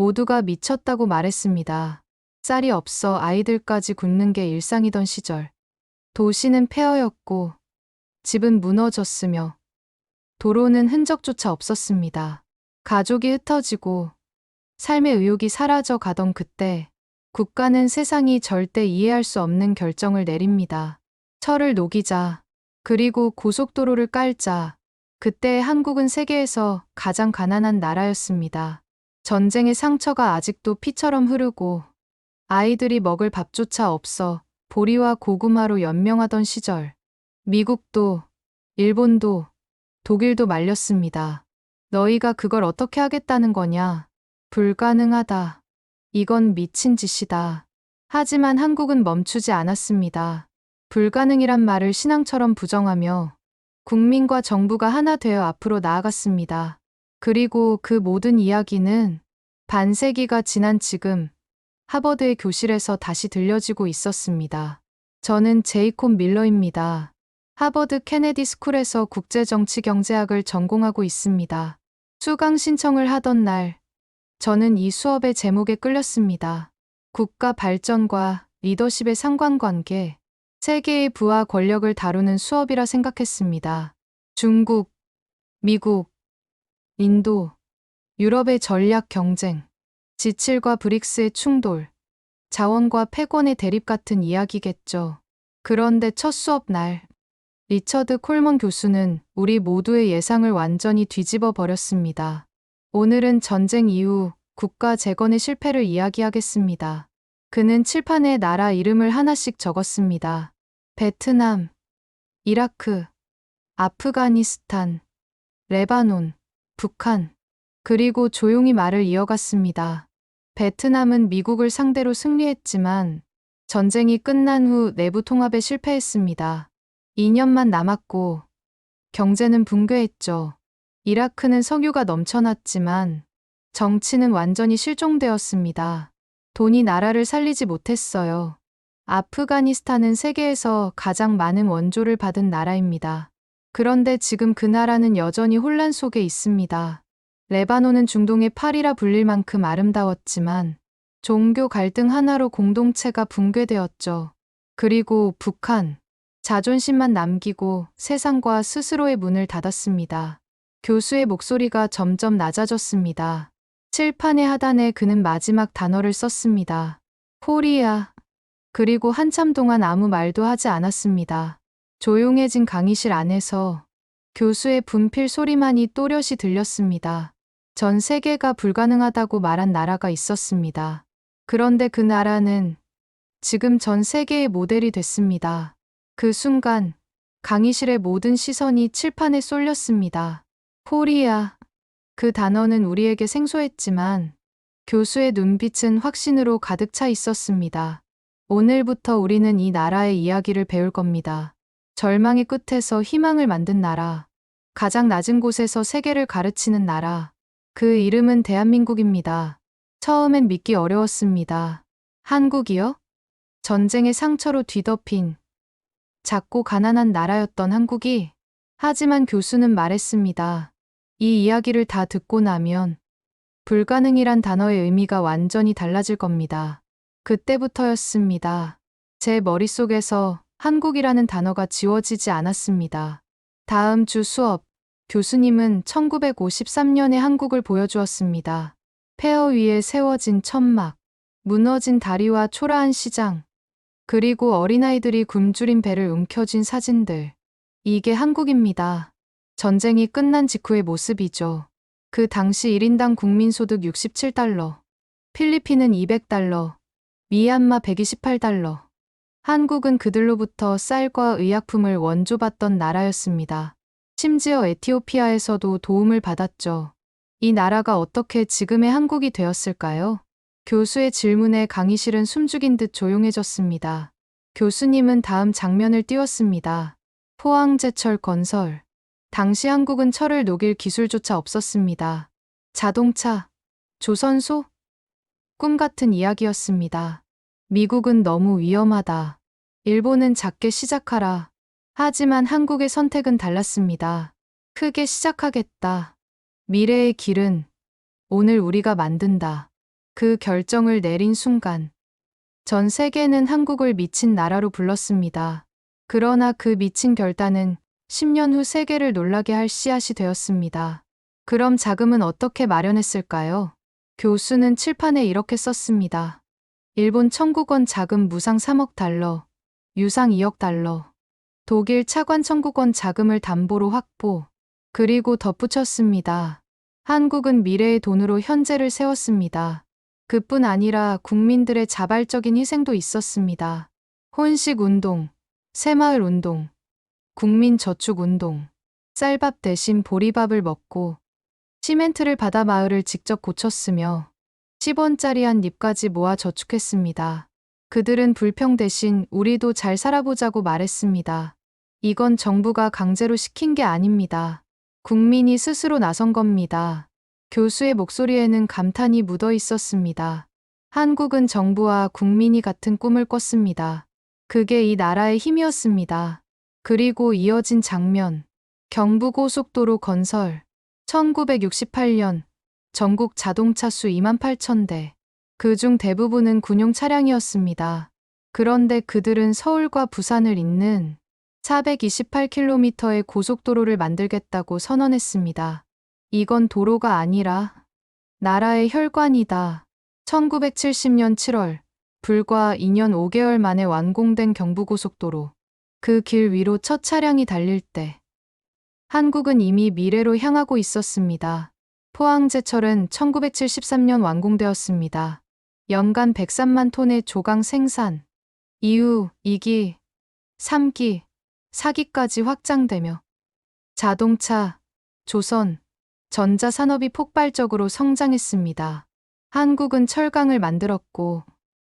모두가 미쳤다고 말했습니다. 쌀이 없어 아이들까지 굶는 게 일상이던 시절. 도시는 폐허였고 집은 무너졌으며 도로는 흔적조차 없었습니다. 가족이 흩어지고 삶의 의욕이 사라져 가던 그때 국가는 세상이 절대 이해할 수 없는 결정을 내립니다. 철을 녹이자 그리고 고속도로를 깔자 그때 한국은 세계에서 가장 가난한 나라였습니다. 전쟁의 상처가 아직도 피처럼 흐르고 아이들이 먹을 밥조차 없어 보리와 고구마로 연명하던 시절 미국도 일본도 독일도 말렸습니다. 너희가 그걸 어떻게 하겠다는 거냐? 불가능하다. 이건 미친 짓이다. 하지만 한국은 멈추지 않았습니다. 불가능이란 말을 신앙처럼 부정하며 국민과 정부가 하나 되어 앞으로 나아갔습니다. 그리고 그 모든 이야기는 반세기가 지난 지금 하버드의 교실에서 다시 들려지고 있었습니다. 저는 제이콥 밀러입니다. 하버드 케네디 스쿨에서 국제정치경제학을 전공하고 있습니다. 수강 신청을 하던 날, 저는 이 수업의 제목에 끌렸습니다. 국가 발전과 리더십의 상관관계, 세계의 부와 권력을 다루는 수업이라 생각했습니다. 중국, 미국, 인도, 유럽의 전략 경쟁, 지칠과 브릭스의 충돌, 자원과 패권의 대립 같은 이야기겠죠. 그런데 첫 수업 날, 리처드 콜먼 교수는 우리 모두의 예상을 완전히 뒤집어 버렸습니다. 오늘은 전쟁 이후 국가 재건의 실패를 이야기하겠습니다. 그는 칠판에 나라 이름을 하나씩 적었습니다. 베트남, 이라크, 아프가니스탄, 레바논, 북한, 그리고 조용히 말을 이어갔습니다. 베트남은 미국을 상대로 승리했지만 전쟁이 끝난 후 내부 통합에 실패했습니다. 2년만 남았고 경제는 붕괴했죠. 이라크는 석유가 넘쳐났지만 정치는 완전히 실종되었습니다. 돈이 나라를 살리지 못했어요. 아프가니스탄은 세계에서 가장 많은 원조를 받은 나라입니다. 그런데 지금 그 나라는 여전히 혼란 속에 있습니다. 레바논은 중동의 파리라 불릴 만큼 아름다웠지만 종교 갈등 하나로 공동체가 붕괴되었죠. 그리고 북한, 자존심만 남기고 세상과 스스로의 문을 닫았습니다. 교수의 목소리가 점점 낮아졌습니다. 칠판의 하단에 그는 마지막 단어를 썼습니다. 코리아. 그리고 한참 동안 아무 말도 하지 않았습니다. 조용해진 강의실 안에서 교수의 분필 소리만이 또렷이 들렸습니다. 전 세계가 불가능하다고 말한 나라가 있었습니다. 그런데 그 나라는 지금 전 세계의 모델이 됐습니다. 그 순간 강의실의 모든 시선이 칠판에 쏠렸습니다. 코리아. 그 단어는 우리에게 생소했지만 교수의 눈빛은 확신으로 가득 차 있었습니다. 오늘부터 우리는 이 나라의 이야기를 배울 겁니다. 절망의 끝에서 희망을 만든 나라. 가장 낮은 곳에서 세계를 가르치는 나라. 그 이름은 대한민국입니다. 처음엔 믿기 어려웠습니다. 한국이요? 전쟁의 상처로 뒤덮인 작고 가난한 나라였던 한국이 하지만 교수는 말했습니다. 이 이야기를 다 듣고 나면 불가능이란 단어의 의미가 완전히 달라질 겁니다. 그때부터였습니다. 제 머릿속에서 한국이라는 단어가 지워지지 않았습니다. 다음 주 수업, 교수님은 1953년의 한국을 보여주었습니다. 폐허 위에 세워진 천막, 무너진 다리와 초라한 시장, 그리고 어린아이들이 굶주린 배를 움켜쥔 사진들. 이게 한국입니다. 전쟁이 끝난 직후의 모습이죠. 그 당시 1인당 국민소득 67달러, 필리핀은 200달러, 미얀마 128달러. 한국은 그들로부터 쌀과 의약품을 원조받던 나라였습니다. 심지어 에티오피아에서도 도움을 받았죠. 이 나라가 어떻게 지금의 한국이 되었을까요? 교수의 질문에 강의실은 숨죽인 듯 조용해졌습니다. 교수님은 다음 장면을 띄웠습니다. 포항제철 건설. 당시 한국은 철을 녹일 기술조차 없었습니다. 자동차, 조선소? 꿈 같은 이야기였습니다. 미국은 너무 위험하다. 일본은 작게 시작하라. 하지만 한국의 선택은 달랐습니다. 크게 시작하겠다. 미래의 길은 오늘 우리가 만든다. 그 결정을 내린 순간 전 세계는 한국을 미친 나라로 불렀습니다. 그러나 그 미친 결단은 10년 후 세계를 놀라게 할 씨앗이 되었습니다. 그럼 자금은 어떻게 마련했을까요? 교수는 칠판에 이렇게 썼습니다. 일본 청구권 자금 무상 3억 달러, 유상 2억 달러, 독일 차관 청구권 자금을 담보로 확보, 그리고 덧붙였습니다. 한국은 미래의 돈으로 현재를 세웠습니다. 그뿐 아니라 국민들의 자발적인 희생도 있었습니다. 혼식 운동, 새마을 운동, 국민 저축 운동, 쌀밥 대신 보리밥을 먹고 시멘트를 받아 마을을 직접 고쳤으며 10원짜리 한 잎까지 모아 저축했습니다. 그들은 불평 대신 우리도 잘 살아보자고 말했습니다. 이건 정부가 강제로 시킨 게 아닙니다. 국민이 스스로 나선 겁니다. 교수의 목소리에는 감탄이 묻어 있었습니다. 한국은 정부와 국민이 같은 꿈을 꿨습니다. 그게 이 나라의 힘이었습니다. 그리고 이어진 장면. 경부고속도로 건설. 1968년 전국 자동차 수 2만 8천 대. 그 중 대부분은 군용 차량이었습니다. 그런데 그들은 서울과 부산을 잇는 428km의 고속도로를 만들겠다고 선언했습니다. 이건 도로가 아니라 나라의 혈관이다. 1970년 7월, 불과 2년 5개월 만에 완공된 경부고속도로. 그 길 위로 첫 차량이 달릴 때, 한국은 이미 미래로 향하고 있었습니다. 포항제철은 1973년 완공되었습니다. 연간 103만 톤의 조강 생산, 이후 2기, 3기, 4기까지 확장되며 자동차, 조선, 전자산업이 폭발적으로 성장했습니다. 한국은 철강을 만들었고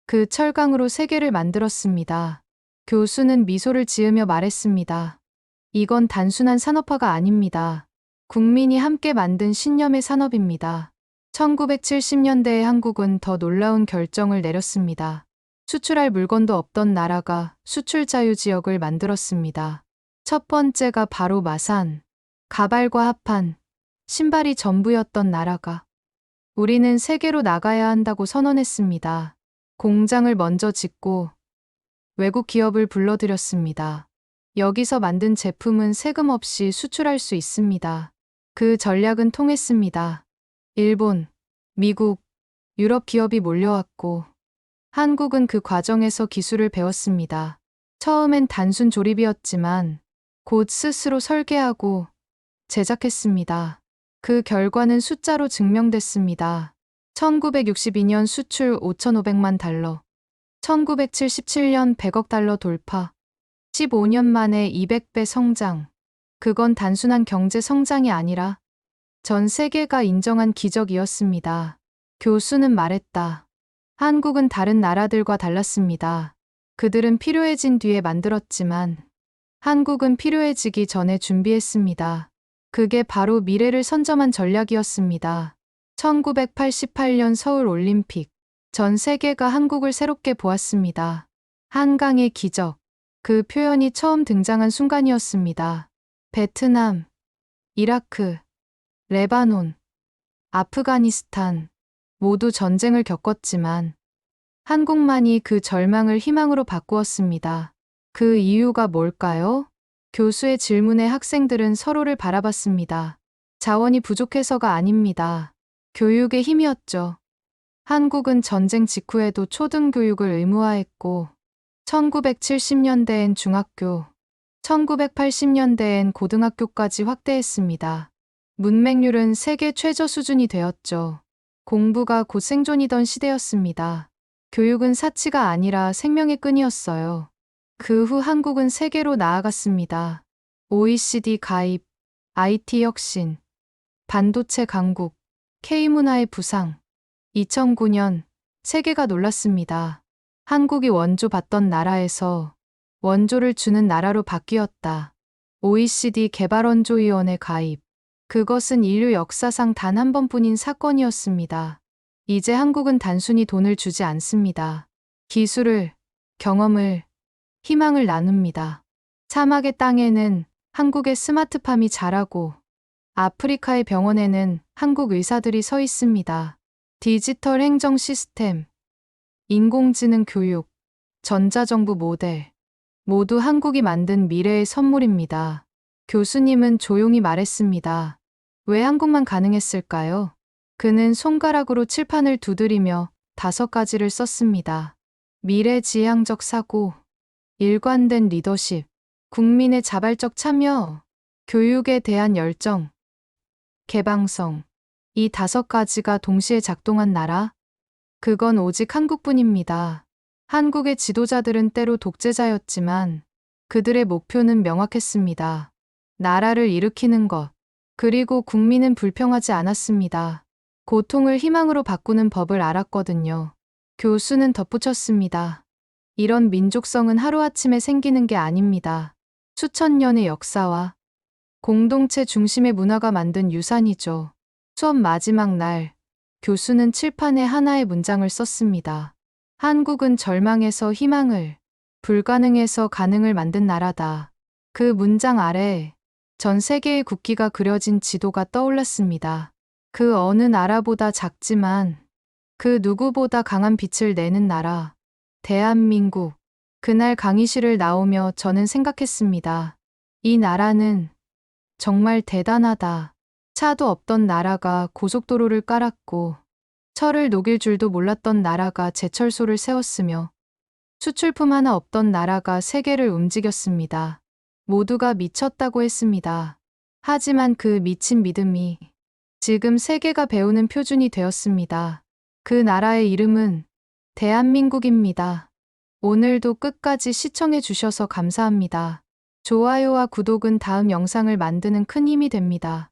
그 철강으로 세계를 만들었습니다. 교수는 미소를 지으며 말했습니다. 이건 단순한 산업화가 아닙니다. 국민이 함께 만든 신념의 산업입니다. 1970년대에 한국은 더 놀라운 결정을 내렸습니다. 수출할 물건도 없던 나라가 수출 자유 지역을 만들었습니다. 첫 번째가 바로 마산, 가발과 합판, 신발이 전부였던 나라가 우리는 세계로 나가야 한다고 선언했습니다. 공장을 먼저 짓고 외국 기업을 불러들였습니다. 여기서 만든 제품은 세금 없이 수출할 수 있습니다. 그 전략은 통했습니다. 일본, 미국, 유럽 기업이 몰려왔고 한국은 그 과정에서 기술을 배웠습니다. 처음엔 단순 조립이었지만 곧 스스로 설계하고 제작했습니다. 그 결과는 숫자로 증명됐습니다. 1962년 수출 5,500만 달러, 1977년 100억 달러 돌파, 15년 만에 200배 성장. 그건 단순한 경제 성장이 아니라 전 세계가 인정한 기적이었습니다. 교수는 말했다. 한국은 다른 나라들과 달랐습니다. 그들은 필요해진 뒤에 만들었지만 한국은 필요해지기 전에 준비했습니다. 그게 바로 미래를 선점한 전략이었습니다. 1988년 서울 올림픽. 전 세계가 한국을 새롭게 보았습니다. 한강의 기적. 그 표현이 처음 등장한 순간이었습니다. 베트남, 이라크, 레바논, 아프가니스탄 모두 전쟁을 겪었지만 한국만이 그 절망을 희망으로 바꾸었습니다. 그 이유가 뭘까요? 교수의 질문에 학생들은 서로를 바라봤습니다. 자원이 부족해서가 아닙니다. 교육의 힘이었죠. 한국은 전쟁 직후에도 초등교육을 의무화했고 1970년대엔 중학교, 1980년대엔 고등학교까지 확대했습니다. 문맹률은 세계 최저 수준이 되었죠. 공부가 곧 생존이던 시대였습니다. 교육은 사치가 아니라 생명의 끈이었어요. 그 후 한국은 세계로 나아갔습니다. OECD 가입, IT 혁신, 반도체 강국, K문화의 부상. 2009년 세계가 놀랐습니다. 한국이 원조 받던 나라에서 원조를 주는 나라로 바뀌었다. OECD 개발원조위원회 가입. 그것은 인류 역사상 단 한 번뿐인 사건이었습니다. 이제 한국은 단순히 돈을 주지 않습니다. 기술을, 경험을, 희망을 나눕니다. 사막의 땅에는 한국의 스마트팜이 자라고 아프리카의 병원에는 한국 의사들이 서 있습니다. 디지털 행정 시스템, 인공지능 교육, 전자정부 모델, 모두 한국이 만든 미래의 선물입니다. 교수님은 조용히 말했습니다. 왜 한국만 가능했을까요? 그는 손가락으로 칠판을 두드리며 다섯 가지를 썼습니다. 미래지향적 사고, 일관된 리더십, 국민의 자발적 참여, 교육에 대한 열정, 개방성. 이 다섯 가지가 동시에 작동한 나라? 그건 오직 한국뿐입니다. 한국의 지도자들은 때로 독재자였지만 그들의 목표는 명확했습니다. 나라를 일으키는 것. 그리고 국민은 불평하지 않았습니다. 고통을 희망으로 바꾸는 법을 알았거든요. 교수는 덧붙였습니다. 이런 민족성은 하루아침에 생기는 게 아닙니다. 수천 년의 역사와 공동체 중심의 문화가 만든 유산이죠. 수업 마지막 날, 교수는 칠판에 하나의 문장을 썼습니다. 한국은 절망에서 희망을, 불가능에서 가능을 만든 나라다. 그 문장 아래 전 세계의 국기가 그려진 지도가 떠올랐습니다. 그 어느 나라보다 작지만 그 누구보다 강한 빛을 내는 나라, 대한민국. 그날 강의실을 나오며 저는 생각했습니다. 이 나라는 정말 대단하다. 차도 없던 나라가 고속도로를 깔았고, 철을 녹일 줄도 몰랐던 나라가 제철소를 세웠으며, 수출품 하나 없던 나라가 세계를 움직였습니다. 모두가 미쳤다고 했습니다. 하지만 그 미친 믿음이 지금 세계가 배우는 표준이 되었습니다. 그 나라의 이름은 대한민국입니다. 오늘도 끝까지 시청해 주셔서 감사합니다. 좋아요와 구독은 다음 영상을 만드는 큰 힘이 됩니다.